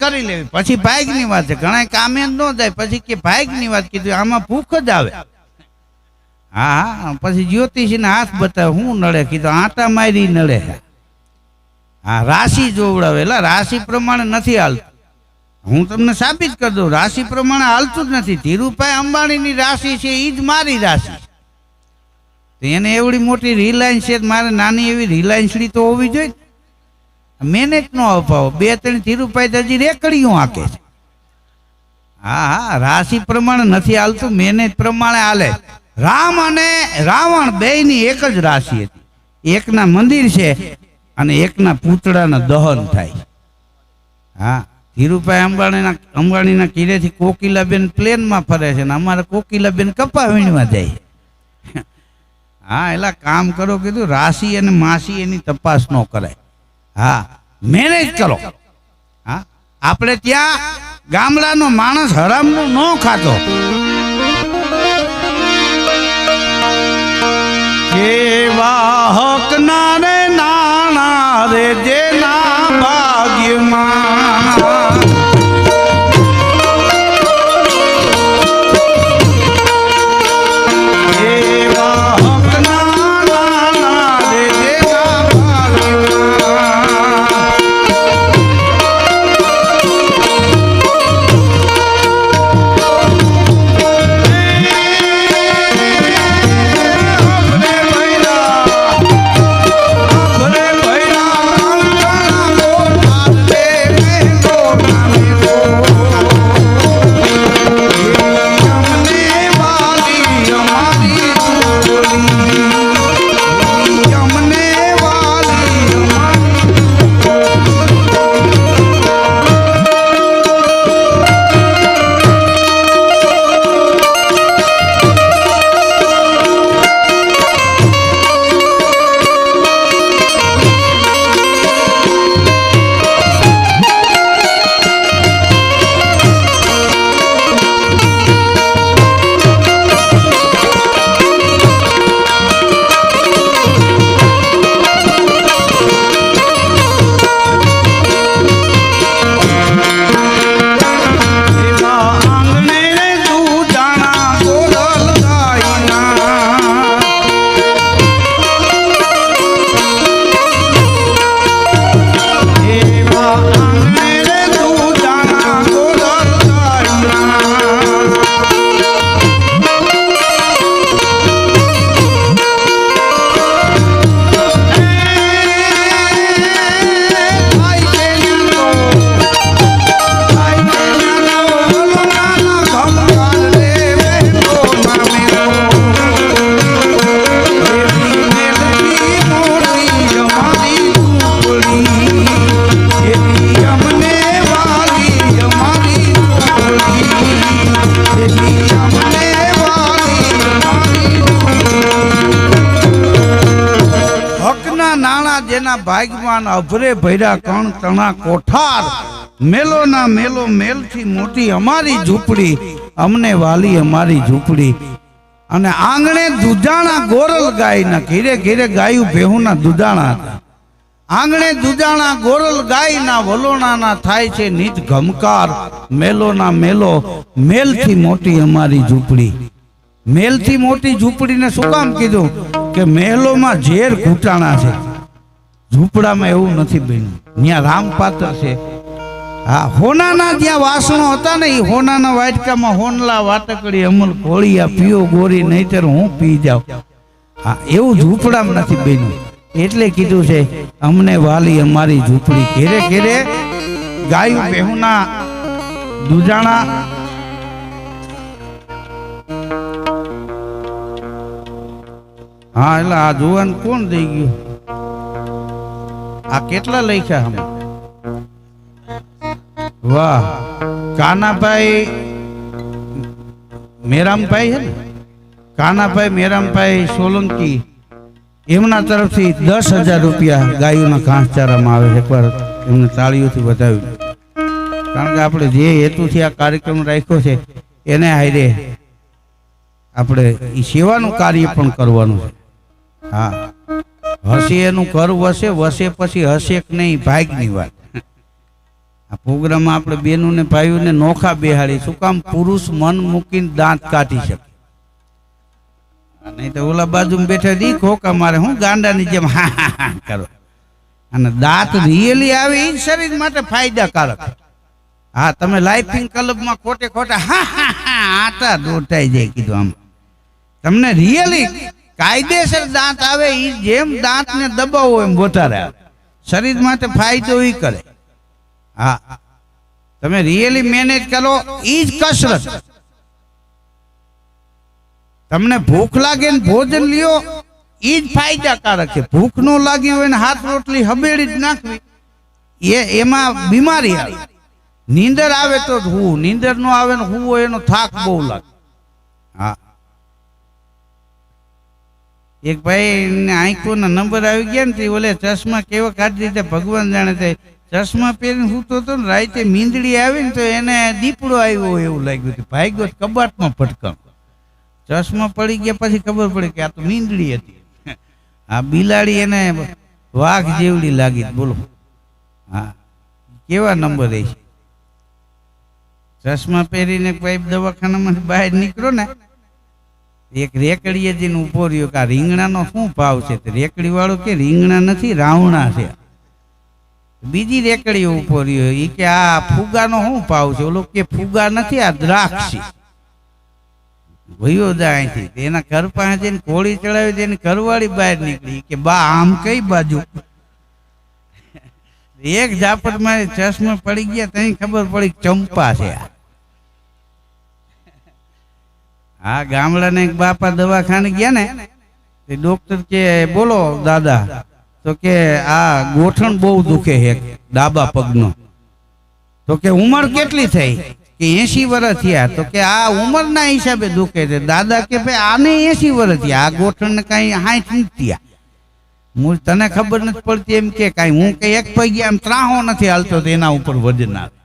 કરી લેવી. પછી ભાગની વાત છે. ઘણા કામે ન જાય. પછી કે ભાગની વાત કીધું. આમાં ભૂખ જ આવે. હા પછી જ્યોતિષીને હાથ બતાવે. હું નડે? કીધું, આટા મારી નડે. હા, રાશિ જોવડાવે. એટલે રાશિ પ્રમાણે નથી હાલતું. હું તમને સાબિત કરી દઉં. રાશિ પ્રમાણે હાલતું જ નથી. ધીરુભાઈ અંબાણીની રાશિ છે એ જ મારી રાશિ એને એવડી મોટી રિલાયન્સ છે. મારે નાની એવી રિલાયન્સડી તો હોવી જોઈએ. મેનેજ અભાવ. બે, ત્રણ ધીરુભાઈ હજી રેકડીઓ આંકે છે. હા હા, રાશિ પ્રમાણે નથી હાલતું, મેનેજ પ્રમાણે હાલે. રામ અને રાવણ બેયની એક જ રાશિ હતી. એકના મંદિર છે અને એકના પૂતળાના દહન થાય. હા, ધીરુભાઈ અંબાણીના અંબાણીના કિરેથી કોકિલાબેન પ્લેનમાં ફરે છે ને અમારે કોકિલાબેન કપા વીણવા જાય હા, એલા કામ કરો, કીધું, રાશિ અને માસી એની તપાસ ન કરાય. હા મેનેજ કરો. હા, આપણે ત્યાં ગામડાનો માણસ હરામનું ન ખાતો. કેવા હકના રે નાણા રે જેના નાણા જેના ભાગમાં અભરે ભૈરા કણ તણા કોઠાર. મેલોના મેલો મેલથી મોટી અમારી ઝૂંપડી, અમને વાલી અમારી ઝૂંપડી. અને આંગણે દુધાણા ગોરલ ગાયના, ઘીરે ઘીરે ગાયું ભેહુના દુધાણા આંગણે દુધાણા ગોરલ ગાયના વલોણાના થાય છે નીત ઘમકાર. મેલોના મેલો મેલથી મોટી અમારી ઝૂંપડી. મેલથી મોટી ઝૂંપડીને શું કામ કીધું? કે મહેલોમાં ઝેર ઘૂંટાણા છે. ઝૂંપડામાં એવું નથી બન્યું. ત્યાં રામપાત્ર છે. હા હોનાના જ્યાં વાસણો હતા ને એ હોનાના વાટકામાં હોનલા વાટકડી અમલ કોળિયા પીઓ ગોરી, નહીતર હું પી જાઉં. હા એવું ઝૂંપડામાં નથી બન્યું. એટલે કીધું છે, અમને વાલી અમારી ઝૂંપડી ઘેરે ઘેરે ગાયું બેહુના દુજાણા. હા, એટલે આ જુવાન કોણ થઈ ગયું? આ કેટલા લખ્યા હમ વાહ, કાનાભાઈ મેરામભાઈ છે ને? કાનાભાઈ મેરામભાઈ સોલંકી, એમના તરફથી દસ હજાર રૂપિયા ગાયોના ઘાસચારામાં આવે છે. એકવાર એમને તાળીઓથી વધાવ્યું કારણ કે આપણે જે હેતુથી આ કાર્યક્રમ રાખ્યો છે, એને હારે આપણે એ સેવાનું કાર્ય પણ કરવાનું છે. હા. હશે એનું ઘર વસે વસે પછી હશે કે નહીં, ભાગની વાત. આ પ્રોગ્રામ આપણે બેનું ને ભાઈઓને નોખા બેહાડી શું કામ? પુરુષ મન મૂકીને દાંત કાઢી શકે. નહીં તો ઓલા બાજુ બેઠા દી ખોકા મારે, હું ગાંડાની જેમ હા હા હા કરો. અને દાંત રિયલી આવે એ શરીર માટે ફાયદાકારક. હા, તમે લાઇફિંગ ક્લબમાં ખોટે ખોટા હા હા હા, આટા દોટાઈ જાય કીધું આમ. તમને રિયલી કાયદેસર દાંત આવે એ જેમ દાંતને દબાવો એમ વધારે આવે. શરીર માટે ફાયદો ઈ કરે. હા. તમે રિયલી મેનેજ કરો એ જ કસરત. તમને ભૂખ લાગે ને ભોજન લ્યો એ જ ફાયદાકારક છે. ભૂખ ન લાગી હોય ને હાથ રોટલી હબેડી જ નાખવી. એ, એમાં બીમારી આવે. નીંદર આવે તો હું, નીંદર નો આવે ને હું એનો થાક બહુ લાગે. હા. એક ભાઈ આંખોના નંબર આવી ગયા ને તે ઓલે ચશ્મા કેવા કાઢી દીધા, ભગવાન જાણે તે ચશ્મા પહેરીને સૂતો હતો ને, રાતે મીંદડી આવી ને તો એને દીપડો આવ્યો એવું લાગ્યું કે ભાગ્યો તો કબાટમાં ભટકણ. ચશ્મા પડી ગયા પછી ખબર પડી કે આ તો મીંદડી હતી. આ બિલાડી એને વાઘ જેવડી લાગી બોલો. હા. કેવા નંબર એ છે? ચશ્મા પહેરીને પાઇપ દવાખાનામાંથી બહાર નીકળો ને એક રેકડીએ જઈને ઊભો રહ્યો કે આ રીંગણાનો શું ભાવ છે? રેકડી વાળો કે રીંગણા નથી, રાવણા છે. બીજી રેકડી ઊભો રહ્યો એ કે આ ફુગાનો શું ભાવ છે? ઓલો કે ફુગા નથી, આ દ્રાક્ષી. ભયો જાય અહીંથી. એના ઘર પાસે જઈને કોળી ચડાવી તેની ઘરવાળી બહાર નીકળી. કે, બા, આમ કઈ બાજુ? એક ઝાપટ મારી ચશ્મા પડી ગયા તઈ ખબર પડી ચંપા છે આ. હા, ગામડાને એક બાપા દવાખાને ગયા ને, તે ડોક્ટર કે, બોલો, દાદા, તો કે આ ગોઠણ બહુ દુખે છે ડાબા પગનો. તો કે, ઉંમર કેટલી થઈ? કે એસી વર્ષ થયા. તો કે, આ ઉંમરના હિસાબે દુખે છે. દાદા કે, ભાઈ, આને એસી વર્ષ થયા, આ ગોઠણને કઈ હાઈઠ થયા. હું, તને ખબર નથી પડતી? એમ કે, કાંઈ હું કઈ એક પૈકી આમ ત્રાહો નથી હાલતો, તો એના ઉપર વજન આવે.